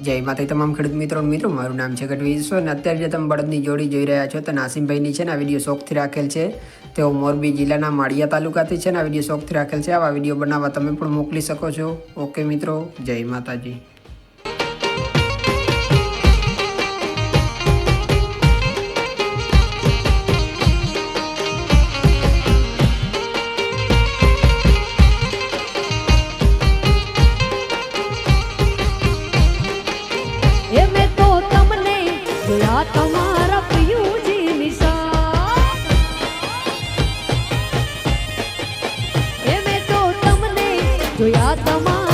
જય માતા તમામ ખેડૂત મિત્રો મિત્રો, મારું નામ છે ગઢવી ઈશ્વર અને અત્યારે જે તમે બળદની જોડી જોઈ રહ્યા છો, તો નાસિમભાઈની છે ને આ વીડિયો શોખથી રાખેલ છે. તેઓ મોરબી જિલ્લાના માળિયા તાલુકાથી છે ને આ વીડિયો શોખથી રાખેલ છે. આવા વીડિયો બનાવવા તમે પણ મોકલી શકો છો. ઓકે મિત્રો, જય માતાજી. જોયા તમારા